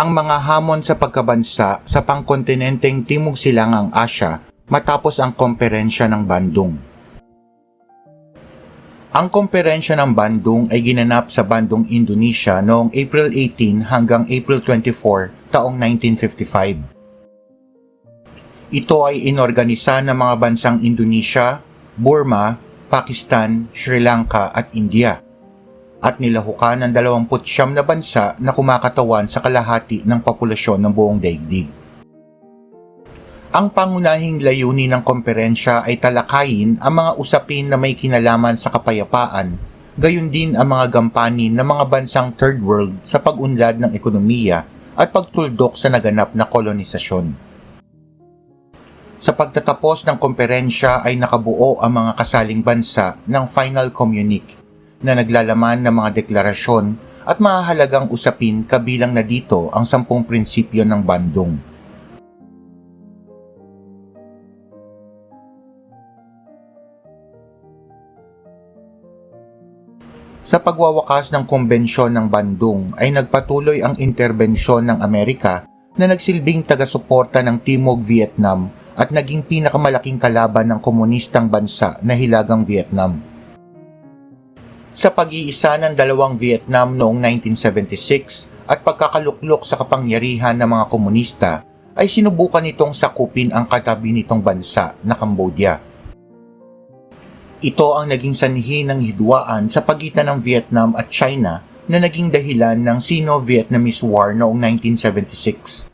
ang mga hamon sa pagkabansa sa pangkontinenteng Timog Silangang Asya matapos ang komperensya ng Bandung. Ang komperensya ng Bandung ay ginanap sa Bandung, Indonesia noong April 18 hanggang April 24 taong 1955. Ito ay inorganisa ng mga bansang Indonesia, Burma, Pakistan, Sri Lanka at India at nilahukan ng 29 na bansa na kumakatawan sa kalahati ng populasyon ng buong daigdig. Ang pangunahing layunin ng komperensya ay talakayin ang mga usapin na may kinalaman sa kapayapaan, gayon din ang mga gampanin ng mga bansang third world sa pag-unlad ng ekonomiya at pagtuldok sa naganap na kolonisasyon. Sa pagtatapos ng komperensya ay nakabuo ang mga kasaling bansa ng final communique na naglalaman ng mga deklarasyon at mahalagang usapin kabilang na dito ang sampung prinsipyo ng Bandung. Sa pagwawakas ng kombensyon ng Bandung ay nagpatuloy ang interbensyon ng Amerika na nagsilbing taga-suporta ng Timog Vietnam at naging pinakamalaking kalaban ng komunistang bansa na Hilagang Vietnam. Sa pag-iisa ng dalawang Vietnam noong 1976 at pagkakaluklok sa kapangyarihan ng mga komunista, ay sinubukan nitong sakupin ang katabi nitong bansa na Cambodia. Ito ang naging sanhi ng hidwaan sa pagitan ng Vietnam at China na naging dahilan ng Sino-Vietnamese War noong 1976.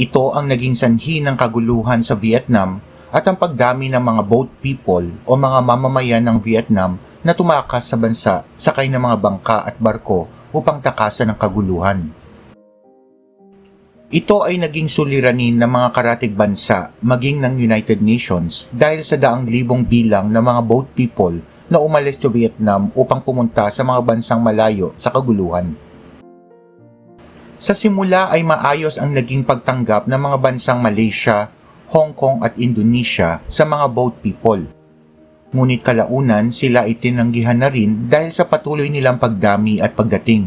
Ito ang naging sanhi ng kaguluhan sa Vietnam at ang pagdami ng mga boat people o mga mamamayan ng Vietnam na tumakas sa bansa sakay ng mga bangka at barko upang takasan ng kaguluhan. Ito ay naging suliranin ng mga karatig bansa maging ng United Nations dahil sa daang libong bilang ng mga boat people na umalis sa Vietnam upang pumunta sa mga bansang malayo sa kaguluhan. Sa simula ay maayos ang naging pagtanggap ng mga bansang Malaysia, Hong Kong at Indonesia sa mga boat people. Ngunit kalaunan sila itinanggihan na rin dahil sa patuloy nilang pagdami at pagdating.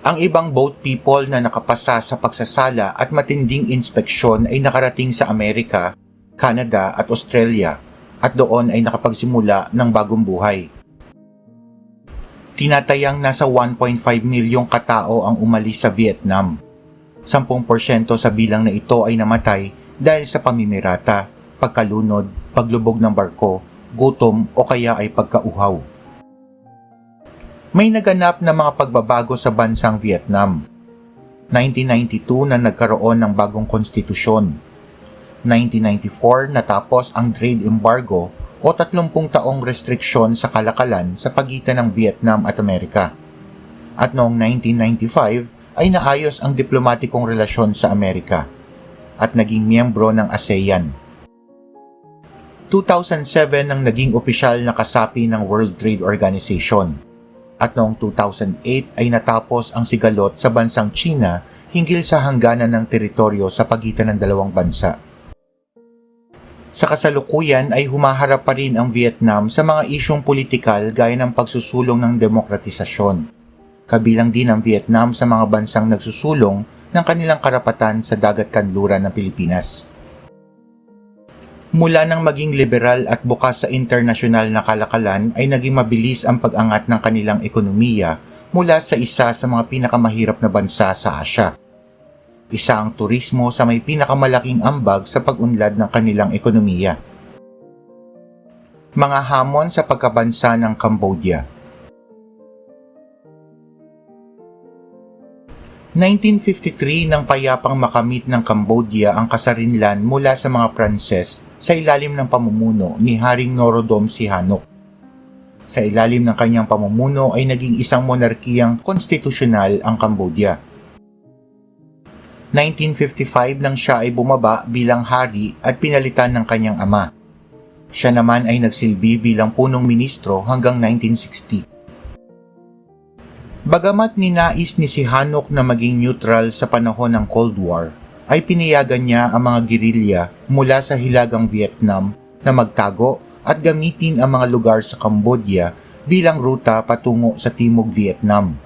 Ang ibang boat people na nakapasa sa pagsasala at matinding inspeksyon ay nakarating sa Amerika, Canada at Australia at doon ay nakapagsimula ng bagong buhay. Tinatayang nasa 1.5 milyong katao ang umalis sa Vietnam. 10% sa bilang na ito ay namatay dahil sa pamimirata, pagkalunod, paglubog ng barko, gutom o kaya ay pagkauhaw may naganap na mga pagbabago sa bansang Vietnam. 1992 na nagkaroon ng bagong konstitusyon. 1994 natapos ang trade embargo o 30 taong restriksyon sa kalakalan sa pagitan ng Vietnam at Amerika. At noong 1995 ay naayos ang diplomatikong relasyon sa Amerika at naging miyembro ng ASEAN. 2007 nang naging opisyal na kasapi ng World Trade Organization at noong 2008 ay natapos ang sigalot sa bansang China hinggil sa hangganan ng teritoryo sa pagitan ng dalawang bansa. Sa kasalukuyan ay humaharap pa rin ang Vietnam sa mga isyong politikal gaya ng pagsusulong ng demokratisasyon. Kabilang din ang Vietnam sa mga bansang nagsusulong ng kanilang karapatan sa dagat kanluran ng Pilipinas. Mula nang maging liberal at bukas sa internasyonal na kalakalan ay naging mabilis ang pag-angat ng kanilang ekonomiya mula sa isa sa mga pinakamahirap na bansa sa Asya. Isa ang turismo sa may pinakamalaking ambag sa pag-unlad ng kanilang ekonomiya. Mga hamon sa pagkabansa ng Cambodia 1953 nang payapang makamit ng Cambodia ang kasarinlan mula sa mga Pranses sa ilalim ng pamumuno ni Haring Norodom Sihanouk. Sa ilalim ng kanyang pamumuno ay naging isang monarkiyang konstitusyonal ang Cambodia. 1955 nang siya ay bumaba bilang hari at pinalitan ng kanyang ama. Siya naman ay nagsilbi bilang punong ministro hanggang 1960. Bagamat ninais ni si Hanok na maging neutral sa panahon ng Cold War, ay pinayagan niya ang mga gerilya mula sa hilagang Vietnam na magtago at gamitin ang mga lugar sa Cambodia bilang ruta patungo sa Timog Vietnam.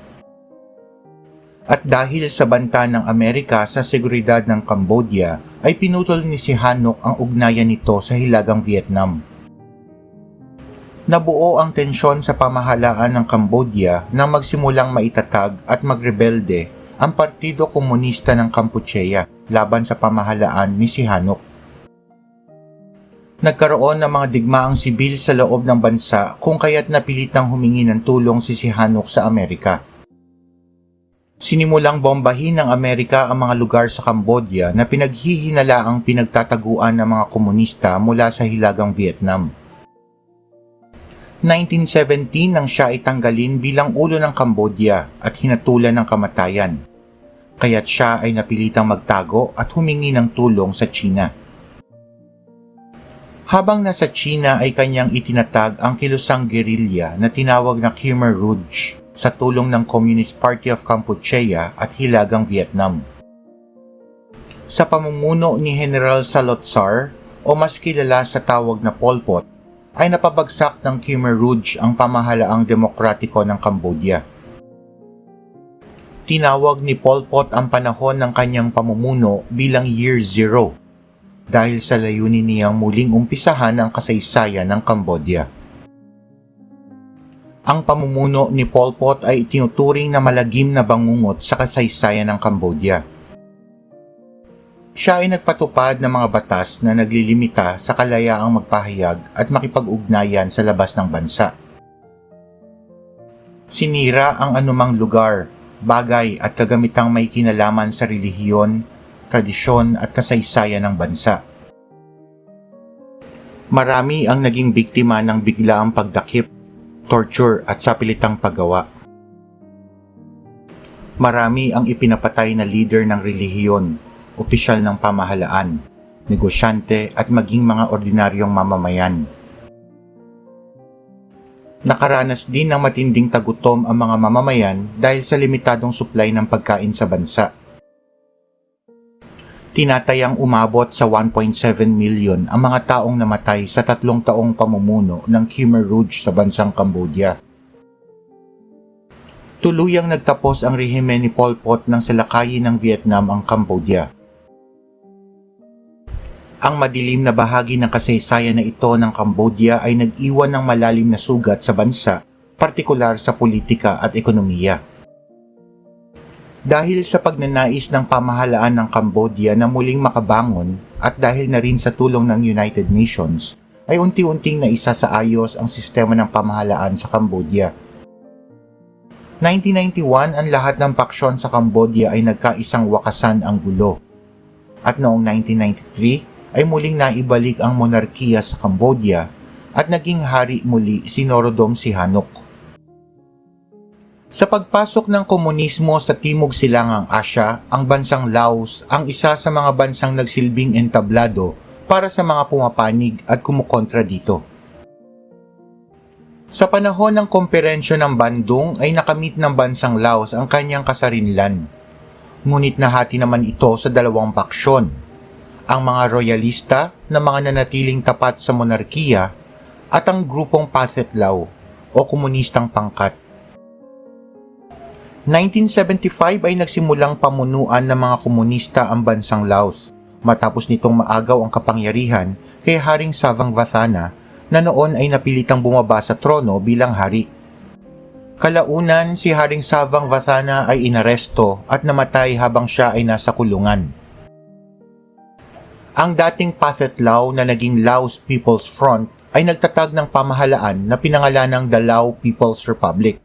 At dahil sa banta ng Amerika sa seguridad ng Cambodia, ay pinutol ni si Hanok ang ugnayan nito sa Hilagang Vietnam. Nabuo ang tensyon sa pamahalaan ng Cambodia nang magsimulang maitatag at magrebelde ang Partido Komunista ng Kampuchea laban sa pamahalaan ni si Hanok. Nagkaroon ng mga digmaang sibil sa loob ng bansa kung kaya't napilitang humingi ng tulong si si Hanok sa Amerika. Sinimulang bombahin ng Amerika ang mga lugar sa Cambodia na pinaghihinalaang pinagtataguan ng mga komunista mula sa Hilagang Vietnam. 1917 nang siya itanggalin bilang ulo ng Cambodia at hinatulan ng kamatayan. Kaya't siya ay napilitang magtago at humingi ng tulong sa China. Habang nasa China ay kanyang itinatag ang kilusang gerilya na tinawag na Khmer Rouge sa tulong ng Communist Party of Kampuchea at Hilagang Vietnam. Sa pamumuno ni General Salotsar o mas kilala sa tawag na Pol Pot, ay napabagsak ng Khmer Rouge ang pamahalaang demokratiko ng Cambodia. Tinawag ni Pol Pot ang panahon ng kanyang pamumuno bilang Year Zero dahil sa layunin niyang muling umpisahan ang kasaysayan ng Cambodia. Ang pamumuno ni Pol Pot ay itinuturing na malagim na bangungot sa kasaysayan ng Cambodia. Siya ay nagpatupad ng mga batas na naglilimita sa kalayaang magpahayag at makipag-ugnayan sa labas ng bansa. Sinira ang anumang lugar, bagay at kagamitang may kinalaman sa relihiyon, tradisyon at kasaysayan ng bansa. Marami ang naging biktima ng biglaang pagdakip, torture at sapilitang paggawa. Marami ang ipinapatay na leader ng relihiyon, opisyal ng pamahalaan, negosyante at maging mga ordinaryong mamamayan. Nakaranas din ng matinding tagutom ang mga mamamayan dahil sa limitadong supply ng pagkain sa bansa. Tinatayang umabot sa 1.7 million ang mga taong namatay sa tatlong taong pamumuno ng Khmer Rouge sa bansang Cambodia. Tuluyang nagtapos ang rehimen ni Pol Pot nang salakayin ng Vietnam ang Cambodia. Ang madilim na bahagi ng kasaysayan na ito ng Cambodia ay nag-iwan ng malalim na sugat sa bansa, partikular sa politika at ekonomiya. Dahil sa pagnanais ng pamahalaan ng Cambodia na muling makabangon at dahil na rin sa tulong ng United Nations, ay unti-unting naisa sa ayos ang sistema ng pamahalaan sa Cambodia. 1991 ang lahat ng paksyon sa Cambodia ay nagkaisang wakasan ang gulo. At noong 1993, ay muling naibalik ang monarkiya sa Cambodia at naging hari muli si Norodom Sihanouk. Sa pagpasok ng komunismo sa Timog Silangang Asya, ang bansang Laos ang isa sa mga bansang nagsilbing entablado para sa mga pumapanig at kumukontra dito. Sa panahon ng komperensyo ng Bandung ay nakamit ng bansang Laos ang kanyang kasarinlan. Ngunit nahati naman ito sa dalawang paksyon, ang mga royalista na mga nanatiling tapat sa monarkiya at ang grupong Pathetlaw o komunistang pangkat. 1975 ay nagsimulang pamunuan ng mga komunista ang bansang Laos matapos nitong maagaw ang kapangyarihan kay Haring Savang Vathana na noon ay napilitang bumaba sa trono bilang hari. Kalaunan, si Haring Savang Vathana ay inaresto at namatay habang siya ay nasa kulungan. Ang dating Pathetlaw na naging Laos People's Front ay nagtatag ng pamahalaan na pinangalan ng The Lao People's Republic,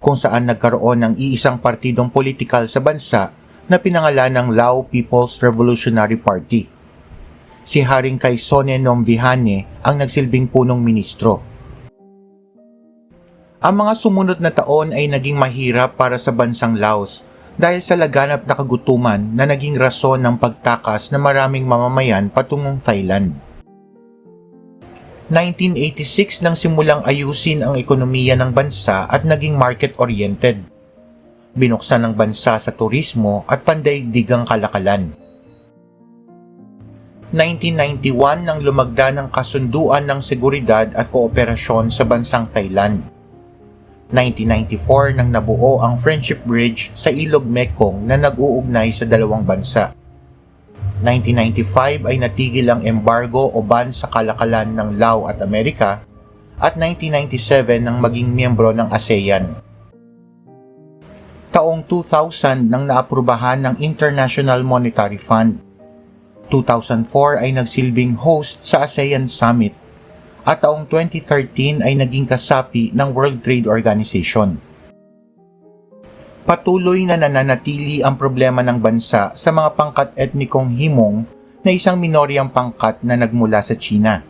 kung saan nagkaroon ng iisang partidong politikal sa bansa na pinangalan ng Lao People's Revolutionary Party. Si Haring Kaisone Nomvihane ang nagsilbing punong ministro. Ang mga sumunod na taon ay naging mahirap para sa bansang Laos dahil sa laganap na kagutuman na naging rason ng pagtakas ng maraming mamamayan patungong Thailand. 1986 nang simulang ayusin ang ekonomiya ng bansa at naging market-oriented. Binuksan ng bansa sa turismo at pandaigdigang kalakalan. 1991 nang lumagda ng kasunduan ng seguridad at kooperasyon sa bansang Thailand. 1994 nang nabuo ang Friendship Bridge sa Ilog Mekong na nag-uugnay sa dalawang bansa. 1995 ay natigil ang embargo o ban sa kalakalan ng Lao at Amerika at 1997 nang maging miyembro ng ASEAN. Taong 2000 nang naaprubahan ng International Monetary Fund. 2004 ay nagsilbing host sa ASEAN Summit at taong 2013 ay naging kasapi ng World Trade Organization. Patuloy na nananatili ang problema ng bansa sa mga pangkat etnikong himong na isang minoryang pangkat na nagmula sa China.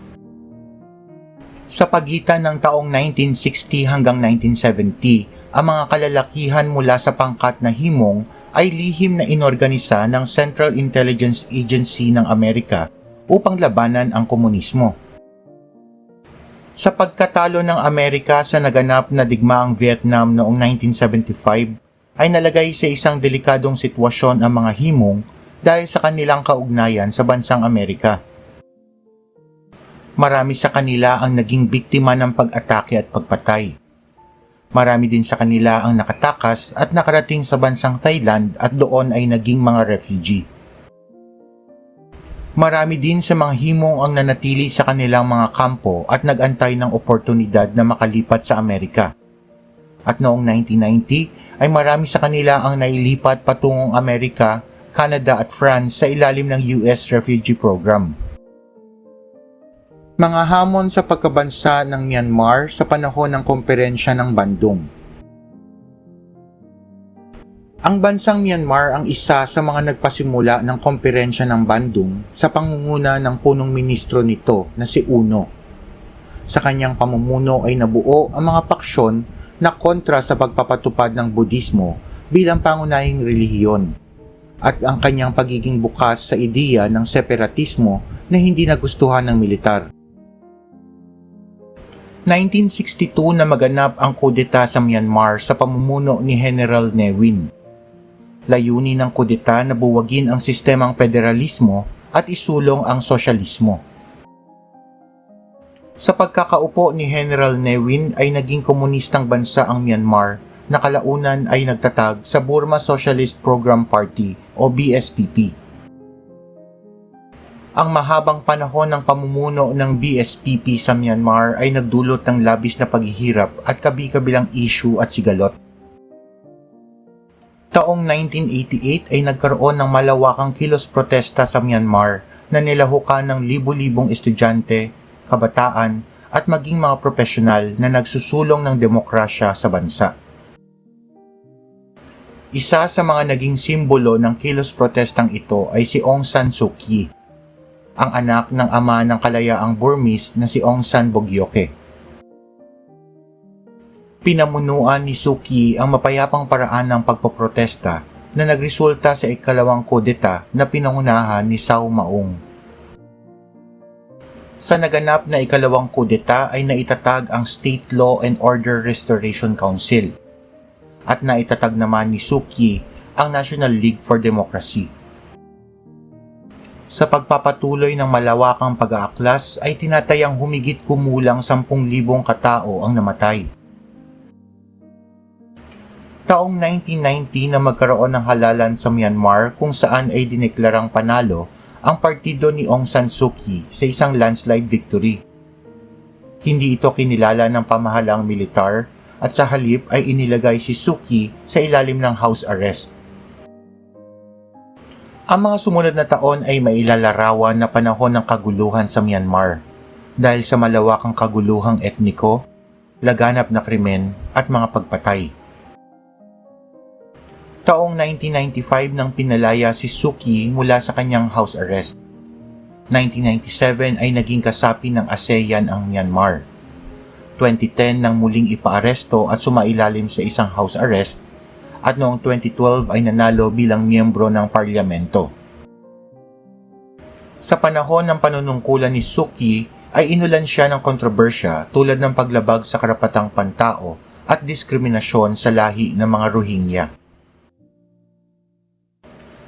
Sa pagitan ng taong 1960 hanggang 1970, ang mga kalalakihan mula sa pangkat na himong ay lihim na inorganisa ng Central Intelligence Agency ng Amerika upang labanan ang komunismo. Sa pagkatalo ng Amerika sa naganap na digmaang Vietnam noong 1975, ay nalagay sa isang delikadong sitwasyon ang mga himong dahil sa kanilang kaugnayan sa bansang Amerika. Marami sa kanila ang naging biktima ng pag-atake at pagpatay. Marami din sa kanila ang nakatakas at nakarating sa bansang Thailand at doon ay naging mga refugee. Marami din sa mga himong ang nanatili sa kanilang mga kampo at nagantay ng oportunidad na makalipat sa Amerika. At noong 1990 ay marami sa kanila ang nailipat patungong Amerika, Canada at France sa ilalim ng US Refugee Program. Mga hamon sa pagkabansa ng Myanmar sa panahon ng komperensya ng Bandung. Ang bansang Myanmar ang isa sa mga nagpasimula ng komperensya ng Bandung sa pangunguna ng punong ministro nito na si Uno. Sa kanyang pamumuno ay nabuo ang mga paksyon na kontra sa pagpapatupad ng Budismo bilang pangunahing relihiyon at ang kanyang pagiging bukas sa ideya ng separatismo na hindi nagustuhan ng militar. 1962 na maganap ang kudeta sa Myanmar sa pamumuno ni General Ne Win. Layunin ng kudeta na buwagin ang sistemang federalismo at isulong ang sosyalismo. Sa pagkakaupo ni General Ne Win ay naging komunistang bansa ang Myanmar na kalaunan ay nagtatag sa Burma Socialist Program Party o BSPP. Ang mahabang panahon ng pamumuno ng BSPP sa Myanmar ay nagdulot ng labis na paghihirap at kabi-kabilang issue at sigalot. Taong 1988 ay nagkaroon ng malawakang kilos protesta sa Myanmar na nilahukan ng libu-libong estudyante, kabataan at maging mga profesional na nagsusulong ng demokrasya sa bansa. Isa sa mga naging simbolo ng kilos protestang ito ay si Aung San Suu Kyi, ang anak ng ama ng kalayaang Burmese na si Aung San Bogyoke. Pinamunuan ni Suki ang mapayapang paraan ng pagpoprotesta na nagresulta sa ikalawang kudeta na pinangunahan ni Sao Maung. Sa naganap na ikalawang kudeta ay naitatag ang State Law and Order Restoration Council at naitatag naman ni Suki ang National League for Democracy. Sa pagpapatuloy ng malawakang pag-aaklas ay tinatayang humigit kumulang 10,000 katao ang namatay taong 1990 na magkaroon ng halalan sa Myanmar kung saan ay dineklarang panalo ang partido ni Aung San Suu Kyi sa isang landslide victory. Hindi ito kinilala ng pamahalang militar at sa halip ay inilagay si Suu Kyi sa ilalim ng house arrest. Ang mga sumunod na taon ay mailalarawan na panahon ng kaguluhan sa Myanmar dahil sa malawakang kaguluhang etniko, laganap na krimen at mga pagpatay. Taong 1995 nang pinalaya si Suki mula sa kanyang house arrest. 1997 ay naging kasapi ng ASEAN ang Myanmar. 2010 nang muling ipaaresto at sumailalim sa isang house arrest at noong 2012 ay nanalo bilang miyembro ng parlamento. Sa panahon ng panunungkulan ni Suki ay inulan siya ng kontrobersya tulad ng paglabag sa karapatang pantao at diskriminasyon sa lahi ng mga Rohingya.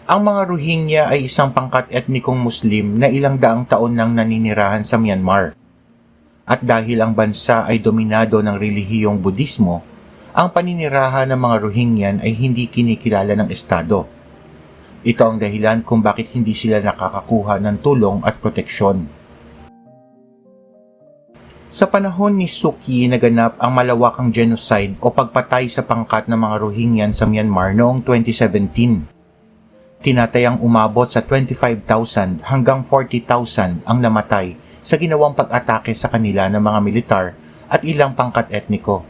Ang mga Rohingya ay isang pangkat etnikong Muslim na ilang daang taon nang naninirahan sa Myanmar. At dahil ang bansa ay dominado ng relihiyong Budismo, ang paninirahan ng mga Rohingyan ay hindi kinikilala ng Estado. Ito ang dahilan kung bakit hindi sila nakakakuha ng tulong at proteksyon. Sa panahon ni Suki naganap ang malawakang genocide o pagpatay sa pangkat ng mga Rohingyan sa Myanmar noong 2017. Tinatayang umabot sa 25,000 hanggang 40,000 ang namatay sa ginawang pag-atake sa kanila ng mga militar at ilang pangkat etniko.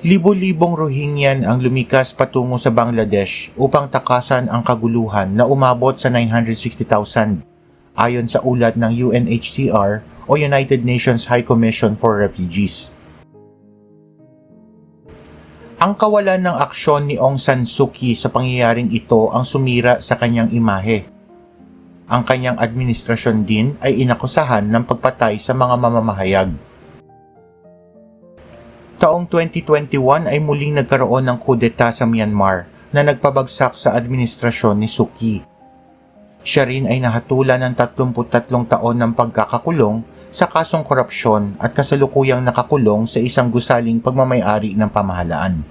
Libo-libong Rohingyan ang lumikas patungo sa Bangladesh upang takasan ang kaguluhan na umabot sa 960,000 ayon sa ulat ng UNHCR o United Nations High Commission for Refugees. Ang kawalan ng aksyon ni Aung San Suu Kyi sa pangyayaring ito ang sumira sa kanyang imahe. Ang kanyang administrasyon din ay inakusahan ng pagpatay sa mga mamamahayag. Taong 2021 ay muling nagkaroon ng kudeta sa Myanmar na nagpabagsak sa administrasyon ni Suu Kyi. Siya rin ay nahatulan ng 33 taon ng pagkakakulong sa kasong korupsyon at kasalukuyang nakakulong sa isang gusaling pagmamayari ng pamahalaan.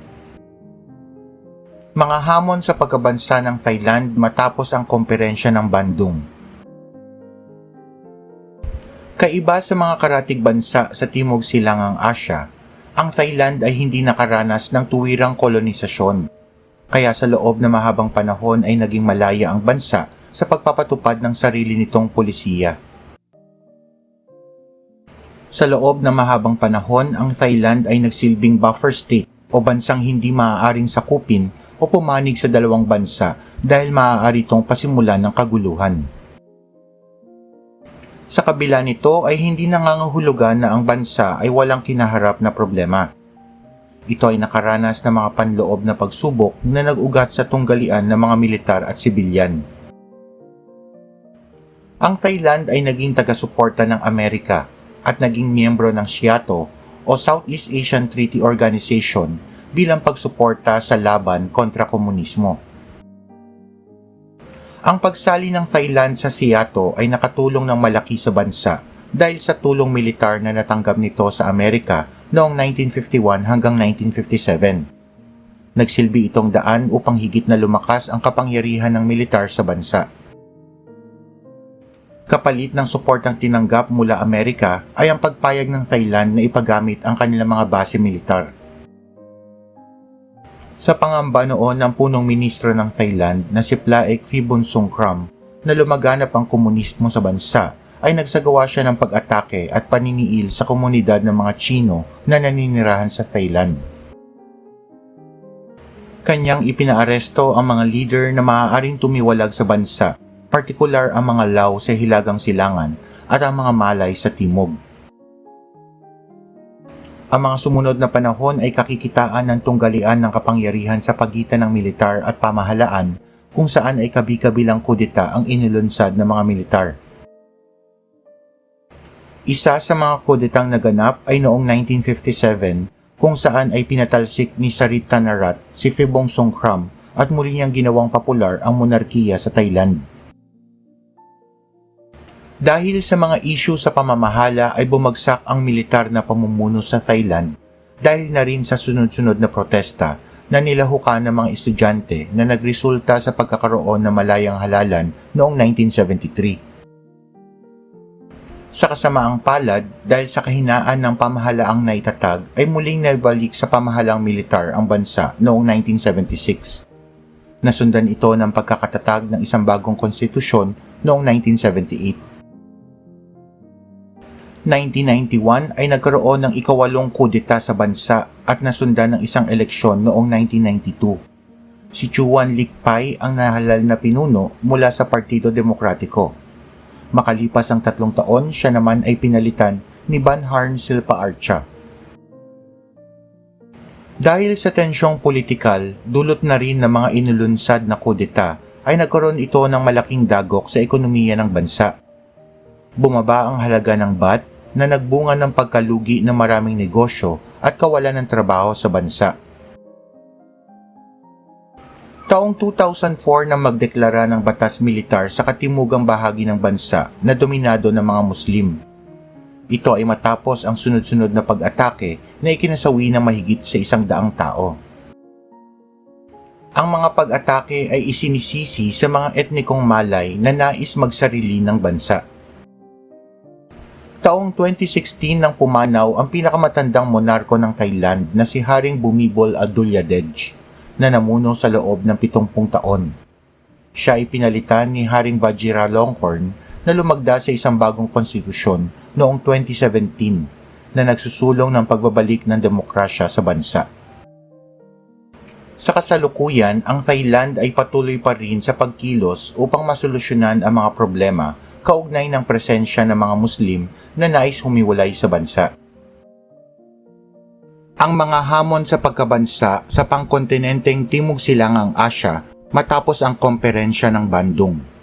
Mga hamon sa pagkabansa ng Thailand matapos ang komperensya ng Bandung. Kaiba sa mga karatig bansa sa Timog Silangang Asya, ang Thailand ay hindi nakaranas ng tuwirang kolonisasyon. Kaya sa loob na mahabang panahon ay naging malaya ang bansa sa pagpapatupad ng sarili nitong polisiya. Sa loob ng mahabang panahon, ang Thailand ay nagsilbing buffer state o bansang hindi maaaring sakupin o pumanig sa dalawang bansa dahil maaari itong pasimulan ng kaguluhan. Sa kabila nito ay hindi nangangahulugan na ang bansa ay walang kinaharap na problema. Ito ay nakaranas ng mga panloob na pagsubok na nag-ugat sa tunggalian ng mga militar at sibilyan. Ang Thailand ay naging taga-suporta ng Amerika at naging miyembro ng SIATO o Southeast Asian Treaty Organization bilang pagsuporta sa laban kontra komunismo. Ang pagsali ng Thailand sa SIATO ay nakatulong ng malaki sa bansa dahil sa tulong militar na natanggap nito sa Amerika noong 1951 hanggang 1957. Nagsilbi itong daan upang higit na lumakas ang kapangyarihan ng militar sa bansa. Kapalit ng suportang tinanggap mula Amerika ay ang pagpayag ng Thailand na ipagamit ang kanilang mga base militar. Sa pangamba noon ng punong ministro ng Thailand na si Plaek Phibunsongkhram na lumaganap ang komunismo sa bansa ay nagsagawa siya ng pag-atake at paniniil sa komunidad ng mga Chino na naninirahan sa Thailand. Kanyang ipinaaresto ang mga leader na maaaring tumiwalag sa bansa partikular ang mga Lao sa Hilagang Silangan at ang mga Malay sa Timog. Ang mga sumunod na panahon ay kakikitaan ng tunggalian ng kapangyarihan sa pagitan ng militar at pamahalaan kung saan ay kabi-kabilang kudeta ang inilunsad ng mga militar. Isa sa mga kudetang naganap ay noong 1957 kung saan ay pinatalsik ni Sarit Tanarat si Phibong Songkhram at muli niyang ginawang popular ang monarkiya sa Thailand. Dahil sa mga isyu sa pamamahala ay bumagsak ang militar na pamumuno sa Thailand dahil na rin sa sunod-sunod na protesta na nilahukan ng mga estudyante na nagresulta sa pagkakaroon ng malayang halalan noong 1973. Sa kasamaang palad, dahil sa kahinaan ng pamahalaang naitatag, ay muling naibalik sa pamahalang militar ang bansa noong 1976. Nasundan ito ng pagkakatatag ng isang bagong konstitusyon noong 1978. 1991 ay nagkaroon ng ikawalong kudeta sa bansa at nasundan ng isang eleksyon noong 1992. Si Chuan Likpay ang nahalal na pinuno mula sa Partido Demokratiko. Makalipas ang tatlong taon, siya naman ay pinalitan ni Banharn Silpa Archa. Dahil sa tensyong politikal, dulot na rin ng mga inulunsad na kudeta, ay nagkaroon ito ng malaking dagok sa ekonomiya ng bansa. Bumaba ang halaga ng bat na nagbunga ng pagkalugi ng maraming negosyo at kawalan ng trabaho sa bansa. Taong 2004 nang magdeklara ng batas militar sa katimugang bahagi ng bansa na dominado ng mga Muslim. Ito ay matapos ang sunod-sunod na pag-atake na ikinasawi ng mahigit sa isang daang tao. Ang mga pag-atake ay isinisisi sa mga etnikong Malay na nais magsarili ng bansa. Taong 2016 nang pumanaw ang pinakamatandang monarko ng Thailand na si Haring Bumibol Adulyadej na namuno sa loob ng 70 taon. Siya ay pinalitan ni Haring Vajiralongkorn na lumagda sa isang bagong konstitusyon noong 2017 na nagsusulong ng pagbabalik ng demokrasya sa bansa. Sa kasalukuyan, ang Thailand ay patuloy pa rin sa pagkilos upang masolusyonan ang mga problema kaugnay ng presensya ng mga Muslim na nais humiwalay sa bansa. Ang mga hamon sa pagkabansa sa pangkontinenteng Timog Silangang Asya matapos ang komperensya ng Bandung.